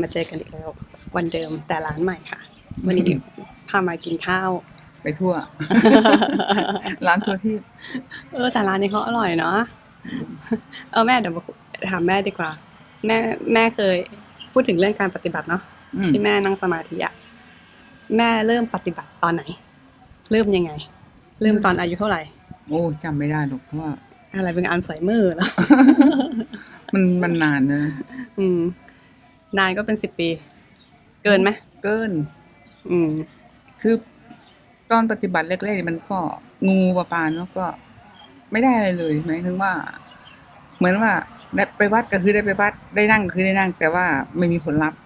มาเจอกันอีกแล้ว วันเดิมแต่ร้านใหม่ค่ะ วันนี้พามากินข้าว ไปทั่ว ร้านทั่วที่ เออ แต่ร้านนี้เขาอร่อยเนาะเออแม่เดี๋ยวมาถามแม่ดีกว่า แม่แม่เคยพูดถึงเรื่องการปฏิบัติเนาะอืมที่แม่นั่งสมาธิอะแม่เริ่มปฏิบัติตอนไหน เริ่มยังไง เริ่มตอนอายุเท่าไหร่ โอ้จำไม่ได้หรอกเพราะว่าอะไรเป็นอันสอยมือแล้วมันมันนานนะอืม นานก็เป็นสิบปี เกินไหมเกิน อืม คือตอนปฏิบัติแรกๆเนี่ยมันก็งูปลาปานแล้วก็ ไม่ได้อะไรเลยหมายถึงว่า เหมือนว่าได้ไปวัดก็คือได้ไปวัดได้นั่งก็คือได้นั่ง แต่ว่าไม่มีผลลัพธ์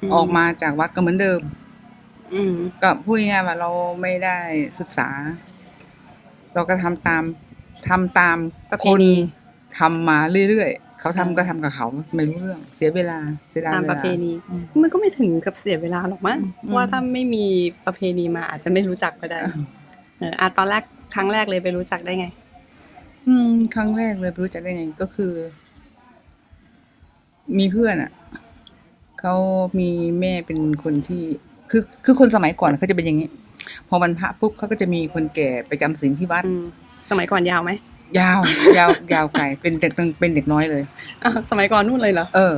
อืม ออกมาจากวัดก็เหมือนเดิม อืม ก็พูดง่ายๆว่าเราไม่ได้ศึกษา เราก็ทำตามทำตามประเพคนณีทำมาเรื่อยๆ เขาทำก็ทำกับเขาไม่รู้เรื่อง เสียเวลาเสียดายตามเวปลาระเพณีอืมมันก็ไม่ถึงกับเสียเวลาหรอกมั้งอืมเพราะว่าถ้าไม่มีประเพณีมาอาจจะไม่รู้จักก็ได้เอออะตอนแรกครั้งแรกเลยไปรู้จักได้ไง อืม ครั้งแรกเลยไม่รู้จักได้ไงก็คือ มีเพื่อนอะเขามีแม่เป็นคนที่ คือคือคนสมัยก่อนเขาจะเป็นอย่างนี้ พอวันพระปุ๊บเขาก็จะมีคนแก่ไปจำศีลที่วัด อืมสมัยก่อนยาวไหม ยาว ยาวยาวไกลเป็นเด็กเป็นเด็กน้อยเลยอะสมัยก่อนนู่นเลยเหรอเออ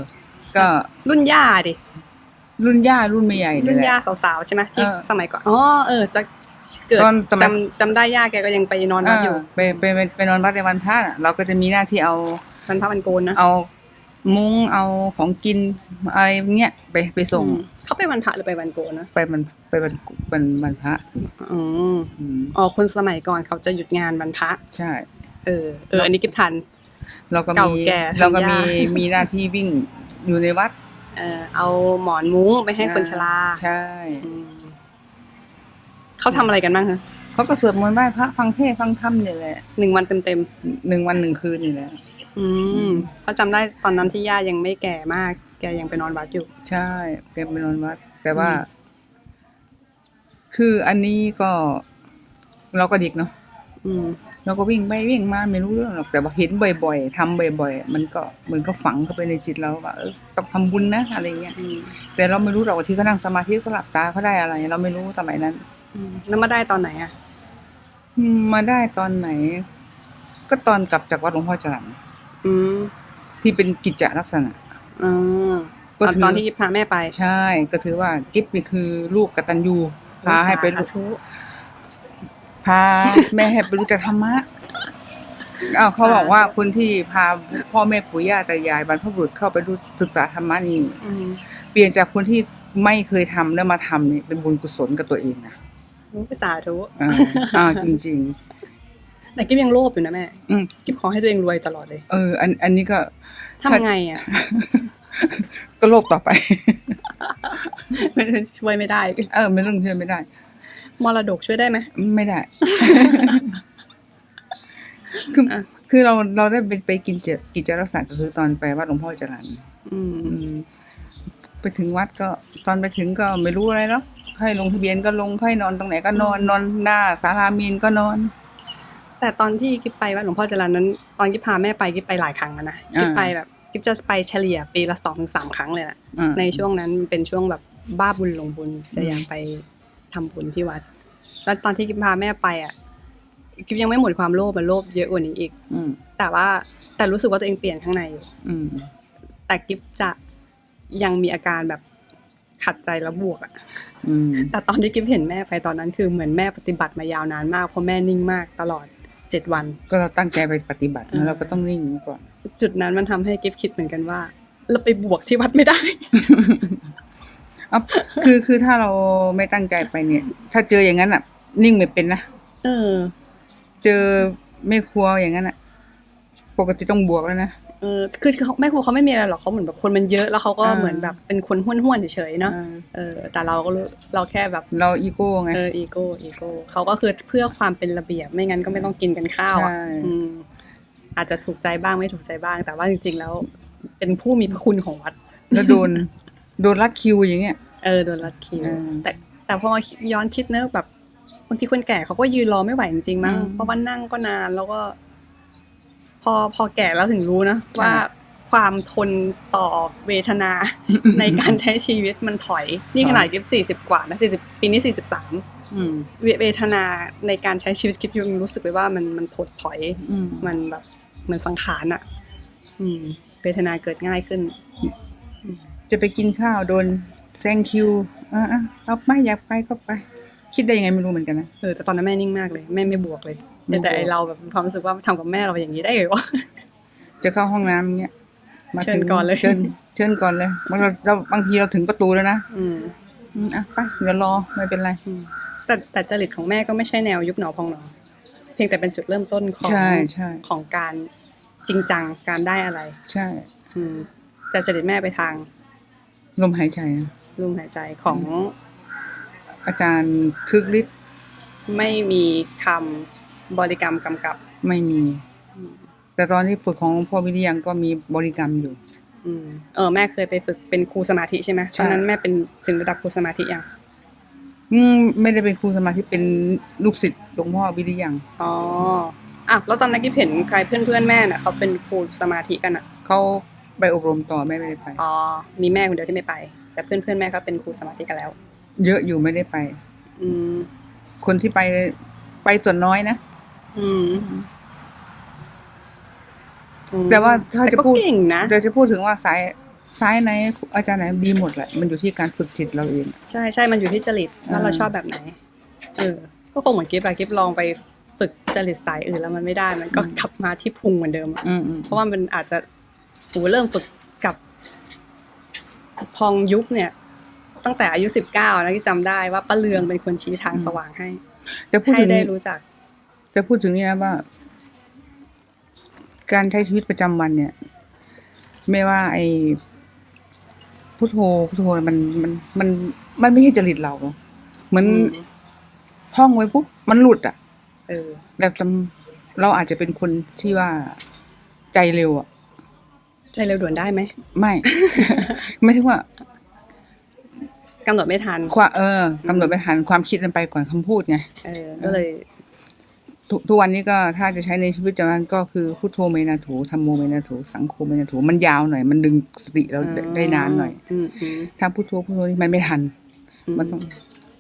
ก็รุ่นย่าดิรุ่นย่ารุ่นไม่ใหญ่รุ่นแหละย่าสาวๆใช่ไหมที่เออสมัยก่อนอ๋อเออจะเกิดตอนสมัยจำจำได้ย่าแกก็ยังไปนอนวัดอยู่เไปไปไปไปนอนวัดในวันพระน่ะเราก็จะมีหน้าที่เอาวันพระวันโกนนะเอามุ้งเอาของกินอะไรเงี้ยไปไปส่งอืมเขาไปวันพระหรือไปวันโกนนะไปมันไปวันวันวันพระสิอืมอืมอ๋อคนสมัยก่อนเขาจะหยุดงานวันพระใช่ เออเอออันนี้กิบทัน เราก็เก่ามีแก่เราก็ทำยากมีมีหน้าที่วิ่งอยู่ในวัด เออเอาหมอนมุ้งไปให้คนชราใช่อืมเขาทำอะไรกันบ้างคะเขาก็สวดมนต์ไหว้พระฟังเทศน์ฟังธรรมนี่แหละหนึ่งวันเต็มหนึ่งวันหนึ่งคืนนี่แหละๆอืมเขาจำได้ตอนนั้นที่ย่ายังไม่แก่มาก แกยังไปนอนวัดอยู่ ใช่แกไปนอนวัด แต่ว่าอืมคืออันนี้ก็เราก็เด็กเนาะอืม เราก็วิ่งไปวิ่งมาไม่รู้เรื่องหรอกแต่ว่าเห็นบ่อยๆทำบ่อย ๆ มันก็มันก็ฝังเข้าไปในจิตเราว่าเออต้องทำบุญนะอะไรเงี้ยอืมแต่เราไม่รู้หรอกว่าที่เขานั่งสมาธิเขาหลับตาเขาได้อะไร เราไม่รู้สมัยนั้นอืมแล้วมาได้ตอนไหนอะอืมมาได้ตอนไหน ก็ตอนกลับจากวัดหลวงพ่อจรัญอืมที่เป็นกิจจลักษณะอ่าก็ตอนถือตอนที่พาแม่ไป ใช่ ก็ถือว่ากิฟนี่คือลูกกตัญญูพาให้ไปสาธุ พาแม่ให้ไปรู้จักธรรมะอ้าวเขาบอกว่าคนที่พาพ่อแม่ปู่ย่าตายายบรรพบุรุษเข้าไปรู้ศึกษาธรรมะนี่อืมเปลี่ยนจากคนที่ไม่เคยทำแล้วมาทำเนี่ยเป็นบุญกุศลกับตัวเองนะรู้ไปสาธุอ่าอ่าจริงแต่กิ๊บยังโลภอยู่นะแม่ๆอืมกิ๊บขอให้ตัวเองรวยตลอดเลย เออ อันอันนี้ก็ทำไงอะก็โลภต่อไปช่วยไม่ได้ เออไม่เรื่องเชื่อไม่ได้ มรดกช่วยได้ไหม ไม่ได้ คืออะคือเราเราได้ไปไปกินเจกิจรักษาก็คือตอนไปวัดหลวงพ่อจรัญอืมอืม ไปถึงวัดก็ตอนไปถึงก็ไม่รู้อะไรแล้วให้ลงทะเบียนก็ลงให้นอนตรงไหนก็นอนนอนหน้าศาลามีนก็นอน แต่ตอนที่กิ๊บไปวัดหลวงพ่อจรัญนั้น ตอนกิ๊บพาแม่ไปกิ๊บไปหลายครั้งแล้วนะกิ๊บไปแบบกิ๊บจะไปเฉลี่ยปีละสองถึงสามครั้งเลยแหละอ่าในช่วงนั้นเป็นช่วงแบบบ้าบุญลงบุญจะอยากไป ทำบุญที่วัด แล้วตอนที่กิ๊บพาแม่ไปอะกิ๊บยังไม่หมดความโลภมันโลภเยอะกว่านี้อีก อืมแต่ว่าแต่รู้สึกว่าตัวเองเปลี่ยนข้างในอยู่อืมแต่กิ๊บจะยังมีอาการแบบขัดใจและบวกอะอืมแต่ตอนที่กิ๊บเห็นแม่ไปตอนนั้นคือเหมือนแม่ปฏิบัติมายาวนานมากเพราะแม่นิ่งมากตลอดเจ็ดวัน ก็เราตั้งใจไปปฏิบัติเออนะเราก็ต้องนิ่งไว้ก่อน จุดนั้นมันทำให้กิ๊บคิดเหมือนกันว่า เราไปบวกที่วัดไม่ได้ เอาคือคือถ้าเราไม่ตั้งใจไปเนี่ย ถ้าเจออย่างนั้นอะ นิ่งไม่เป็นนะเออ เจอไม่ครัวอย่างนั้นอะ ปกติต้องบวกแล้วนะเออคือเขาแม่ครูเขาไม่มีอะไรหรอกเขาเหมือนแบบคนมันเยอะแล้วเขาก็อ่าเหมือนแบบเป็นคนห้วนๆเฉยๆเนาะอ่าเออ แต่เราก็รู้เราแค่แบบเราอีโก้ไงเอออีโก้อีโก้เขาก็คือเพื่อความเป็นระเบียบไม่งั้นก็ไม่ต้องกินกันข้าวอะใช่อืมอาจจะถูกใจบ้างไม่ถูกใจบ้าง แต่ว่าจริง ๆ แล้ว เป็นผู้มีพระคุณของวัดแล้วโดน โดนรัดคิวอย่างเงี้ย เออโดนรัดคิวอืมแต่แต่พอมาย้อนคิดเนอะแบบบางทีคนแก่เขาก็ยืนรอไม่ไหวจริงๆมั้งอืมเพราะว่านั่งก็นานแล้วก็ พอพอแก่แล้วถึงรู้นะว่าความทนต่อเวทนา ในการใช้ชีวิตมันถอย นี่ขนาดกิฟสี่สิบกว่านะสี่สิบปีนี้สี่สิบสามอืมเวทนาในการใช้ชีวิตกิฟยังรู้สึกเลยว่ามันมันถดถอย อืมมันแบบเหมือนสังขารอะอืมเวทนาเกิดง่ายขึ้น จะไปกินข้าวโดนแซงคิวอะอะเอาไม่อยากไปก็ไป คิดได้ยังไงไม่รู้เหมือนกันนะเออแต่ตอนนั้นแม่นิ่งมากเลยแม่ไม่บวกเลยไม่แต่บวกแต่ไอเราแบบมีความรู้สึกว่าทำกับแม่เราอย่างนี้ได้เหรอวะจะเข้าห้องน้ำเงี้ยเชิญก่อนเลยเชิญเชิญก่อนเลยบางเราเราบางทีเราถึงประตูแล้วนะอืมอืมอะไปเดี๋ยวรอไม่เป็นไรอืมแต่แต่จริตของแม่ก็ไม่ใช่แนวยุบหนอพองหนอเพียงแต่เป็นจุดเริ่มต้นของใช่ใช่ของการจริงจังการได้อะไร ใช่อืมแต่จริตแม่ไปทาง ลมหายใจนะลมหายใจของอาจารย์คึกฤทธิ์ไม่มีคำบริกรรมกำกับ ไม่มีอืมแต่ตอนที่ฝึกของหลวงพ่อวิริยังก็มีบริกรรมอยู่อืมเออแม่เคยไปฝึกเป็นครูสมาธิใช่ไหมใช่ตอนนั้นแม่เป็นถึงระดับครูสมาธิยังอืมไม่ได้เป็นครูสมาธิเป็นลูกศิษย์หลวงพ่อวิริยังอ๋ออะแล้วตอนนั้นกิ๊บเห็นใครเพื่อนเพื่อนๆแม่น่ะเขาเป็นครูสมาธิกันอะเขา ไปอบรมต่อแม่ไม่ได้ไป อ๋อ มีแม่คนเดียวที่ไม่ไป แต่เพื่อนเพื่อนๆแม่เขาเป็นครูสมาธิกันแล้ว เยอะอยู่ไม่ได้ไป อืม คนที่ไปไปส่วนน้อยนะ อืมอืมแต่ว่าถ้าจะแต่ก็พูดเก่งนะแต่จะพูดถึงว่าสายสายไหนอาจารย์ไหนดีหมดแหละ มันอยู่ที่การฝึกจิตเราเอง ใช่ใช่มันอยู่ที่จริตว่าอ่าเราชอบแบบไหน เออ ก็คงเหมือนกิฟอะกิฟลองไปฝึกจริตสายอื่นแล้วมันไม่ได้ มันก็กลับมาที่พุงเหมือนเดิมอะอืมอืมเพราะว่ามันอาจจะ โหเริ่มฝึกกับพองยุบเนี่ย ตั้งแต่อายุสิบเก้านะที่จำได้ว่าป้าเลืองเป็นคนชี้ทางสว่างให้จะพูดให้ถึงได้รู้จัก จะพูดถึงเนี่ยว่า การใช้ชีวิตประจำวันเนี่ย ไม่ว่า ไอ้พุทโธพุทโธมันมันมันมันไม่ใช่จริตเราเหมือนอืมท่องไว้ปุ๊บมันหลุดอะเออแบบจำเราอาจจะเป็นคนที่ว่าใจเร็วอะ ใจเร็วด่วนได้ไหมไม่ ไม่ถึงว่ากำหนดไม่ทันความเออกำหนดไม่ทันความคิดมันไปก่อนคำพูดไงเออก็เลย ทุกทุกวันนี้ก็ถ้าจะใช้ในชีวิตประจำวันก็คือพุทโธเมนาถูธรรมโมเมนาถูสังโฆเมนาถูมันยาวหน่อย มันดึงสติเราได้ได้นานหน่อยอืมอืม ถ้าพุทโธพุทโธนี่มันไม่ทัน มันต้อง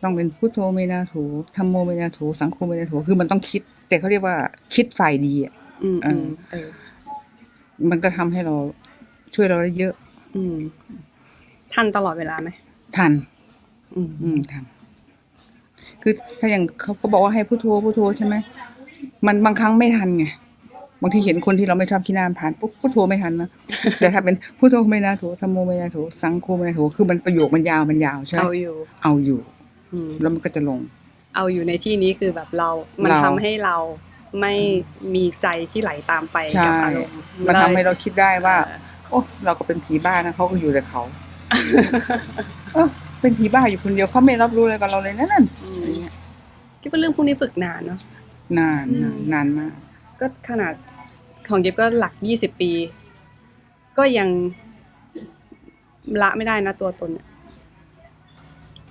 ต้องเป็นพุทโธเมนาถูธรรมโมเมนาถูสังโฆเมนาถูคือมันต้องคิด แต่เขาเรียกว่าคิดฝ่ายดีอะอืมอืมเออ มันก็ทำให้เราช่วยเราได้เยอะ อืม ทันตลอดเวลาไหมทัน อืม อืมทัน คือถ้าอย่างเขาก็บอกว่าให้พุทโธพุทโธใช่ไหม มันบางครั้งไม่ทันไง บางทีเห็นคนที่เราไม่ชอบขี้หน้าผ่านปุ๊บพุทโธไม่ทันนะ แต่ถ้าเป็นพุทโธไม่นาถูธรรมโมไม่นาถูสังโฆไม่นาถูคือมันประโยคมันยาวมันยาวใช่ไหมเอาอยู่ เอาอยู่ อืม แล้วมันก็จะลง เอาอยู่ในที่นี้คือแบบเรา มันเรา ทำให้เรา ไม่มีใจที่ไหลตามไปใช่กับอารมณ์มันทำให้เราคิดได้ว่าเออโอ้เราก็เป็นผีบ้านะเขาก็อยู่แต่เขาเออเป็นผีบ้าอยู่คนเดียวเขาไม่รับรู้อะไรกับเราเลยนะนั่นอือะไรมเงี้ยคิดว่าเรื่องพวกนี้ฝึกนานเนาะนานอืมนานนานมาก ก็ขนาดของกิฟก็หลักยี่สิบปี ก็ยังละไม่ได้นะตัวตนเนี่ย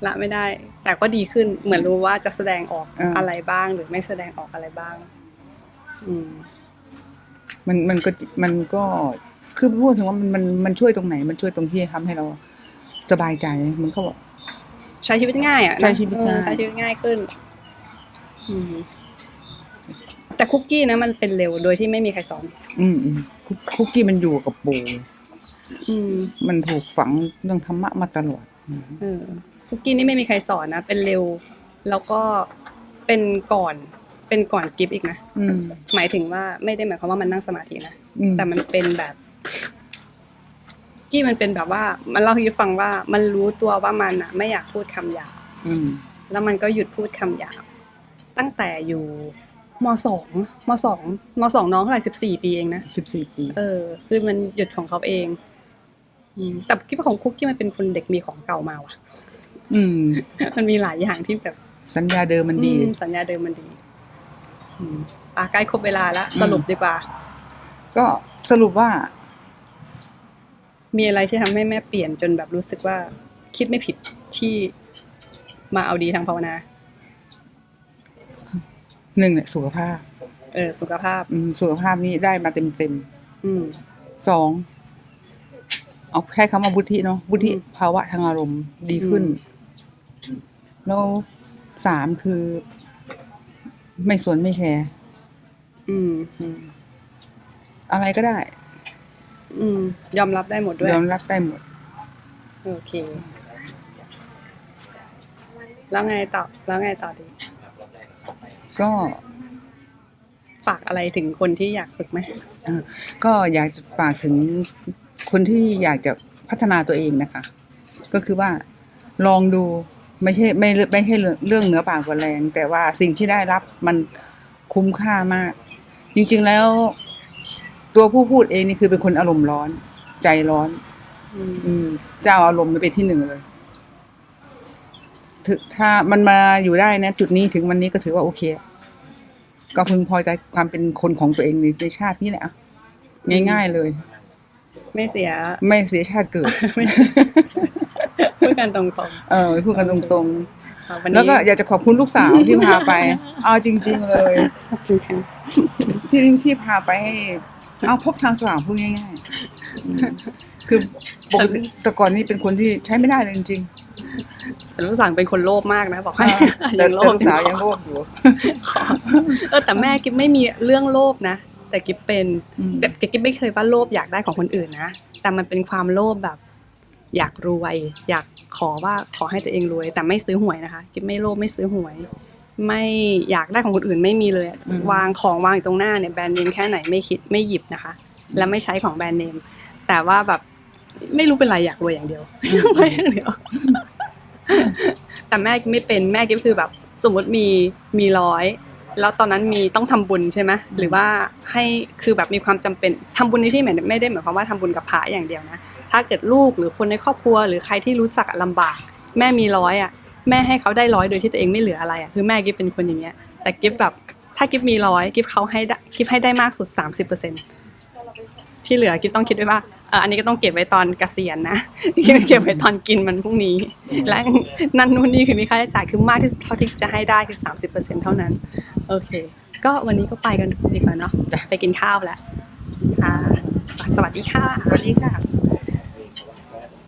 ละไม่ได้ แต่ก็ดีขึ้นเหมือนรู้ว่าจะแสดงออกอ่าอะไรบ้างหรือไม่แสดงออกอะไรบ้างอื มมันมันก็มันก็คือพูดถึงว่ามันมันมันช่วยตรงไหน มันช่วยตรงที่ทำให้เราสบายใจมันก็บอกใช้ชีวิตง่ายอะนะใช้ชีวิตง่ายเออใช้ชีวิตง่ายขึ้นอืมแต่คุกกี้นะมันเป็นเร็วโดยที่ไม่มีใครสอน อืมอืมคุกคุกกี้มันอยู่กับปูอืมมันถูกฝังเรื่องธรรมะมาตลอดอืมเออคุกกี้นี่ไม่มีใครสอนนะเป็นเร็ว แล้วก็เป็นก่อน เป็นก่อนกิฟอีกนะอืม หมายถึงว่าไม่ได้หมายความว่ามันนั่งสมาธินะอืม แต่มันเป็นแบบ กี้มันเป็นแบบว่า มันเล่าให้ยูฟังว่า มันรู้ตัวว่ามันอะ ไม่อยากพูดคำหยาบอืม แล้วมันก็หยุดพูดคำหยาบตั้งแต่อยู่มสองมสองมสองน้องเท่าไหร่สิบสี่ปีเองนะ สิบสี่ปี เออคือมันหยุดของเขาเองอืมแต่คิดว่าของคุกกี้มันเป็นคนเด็กมีของเก่ามาว่ะ อืม มันมีหลายอย่างที่แบบสัญญาเดิมมันดี อืมสัญญาเดิมมันดี อืมอะใกล้ครบเวลาแล้วอืมสรุปดีกว่า ก็สรุปว่า มีอะไรที่ทำให้แม่เปลี่ยนจนแบบรู้สึกว่า คิดไม่ผิดที่มาเอาดีทางภาวนาหนึ่งเนี่ยสุขภาพ เออ สุขภาพ อืมสุขภาพนี้ได้มาเต็มเต็มอืมๆสองเอาแค่คำว่าวุฒิเนาะวุฒิอืมภาวะทางอารมณ์ดีขึ้นอืมแล้วสามคือ ไม่สนไม่แคร์อืม อืม อะไรก็ได้ อืม ยอมรับได้หมดด้วย ยอมรับได้หมด โอเค แล้วไงต่อ แล้วไงต่อดี ก็ฝากอะไรถึงคนที่อยากฝึกไหมอ่าก็อยากจะฝากถึงคนที่อยากจะพัฒนาตัวเองนะคะ ก็คือว่าลองดู ไม่ใช่ไม่ไม่ใช่เรื่องเรื่องเหนือปากกว่าแรง แต่ว่าสิ่งที่ได้รับมันคุ้มค่ามาก จริง ๆ แล้ว ตัวผู้พูดเองนี่คือเป็นคนอารมณ์ร้อน ใจร้อน อืมอืมเจ้าอารมณ์นี่เป็นที่หนึ่งเลยถึงถ้ามันมาอยู่ได้นะ จุดนี้ถึงวันนี้ก็ถือว่าโอเค ก็พึงพอใจความเป็นคนของตัวเองในในชาตินี้แหละอะง่ายๆเลย ไม่เสีย ไม่เสียชาติเกิด พูดกันตรงเออพูดกันตรงๆค่ะวันๆนี้แล้วก็อยากจะขอบคุณลูกสาวที่พาไป เอาจริง ๆเลยขอบคุณค่ะที่ที่พาไปให้เอาพบทางสว่างพูดง่ายๆอืมคือปกติแต่ก่อนนี่เป็นคนที่ใช้ไม่ได้เลยจริงแต่ลูกสาวเป็นคนโลภมากนะ บอกๆให้แต่ยังโลแต่ภลูกสาวยังโลภอยู่ขอเออแต่แม่กิ๊บไม่มีเรื่องโลภนะ แต่กิ๊บเป็นอืมแต่กิ๊บไม่เคยว่าโลภอยากได้ของคนอื่นนะแต่มันเป็นความโลภแบบ อยากรวย อยากขอว่าขอให้ตัวเองรวย แต่ไม่ซื้อหวยนะคะกิ๊บไม่โลภไม่ซื้อหวย ไม่อยากได้ของคนอื่นไม่มีเลยอะอืมวางของวางอยู่ตรงหน้าเนี่ยแบรนด์เนมแค่ไหนไม่คิดไม่หยิบนะคะ และไม่ใช้ของแบรนด์เนมแต่ว่าแบบไม่รู้เป็นไรอยากรวยอย่างเดียวรวยอย่างเดียว แต่แม่กิ๊บไม่เป็นแม่กิ๊บคือแบบ สมมติมีมีร้อยแล้วตอนนั้นมีต้องทำบุญใช่ไหมหรือว่าให้คือแบบมีความจำเป็นทำบุญในที่หมายไม่ได้หมายความว่าทำบุญกับพระอย่างเดียวนะ ถ้าเกิดลูกหรือคนในครอบครัว หรือใครที่รู้จักอะลำบาก แม่มีร้อยอะแม่ให้เขาได้ร้อยโดยที่ตัวเองไม่เหลืออะไรอะคือแม่กิ๊บเป็นคนอย่างเงี้ย แต่กิ๊บแบบถ้ากิ๊บมีร้อยกิ๊บเขาให้ได้กิ๊บให้ได้มากสุดสามสิบเปอร์เซ็นที่เหลือกิ๊บต้องคิดไว้ว่าเอออันนี้ก็ต้องเก็บไว้ตอนเกษียณนะกิ๊บเก็บไว้ตอนกินมันพรุ่งนี้ และนั่นนู่นนี่คือมีค่าใช้จ่ายคือมากที่สุดเท่าที่จะให้ได้คือสามสิบเปอร์เซ็นเท่านั้น โอเค ก็วันนี้ก็ไปกันดีกว่าเนาะจ้ะไปกินข้าวแล้วค่ะ สวัสดีค่ะ สวัสดีค่ะ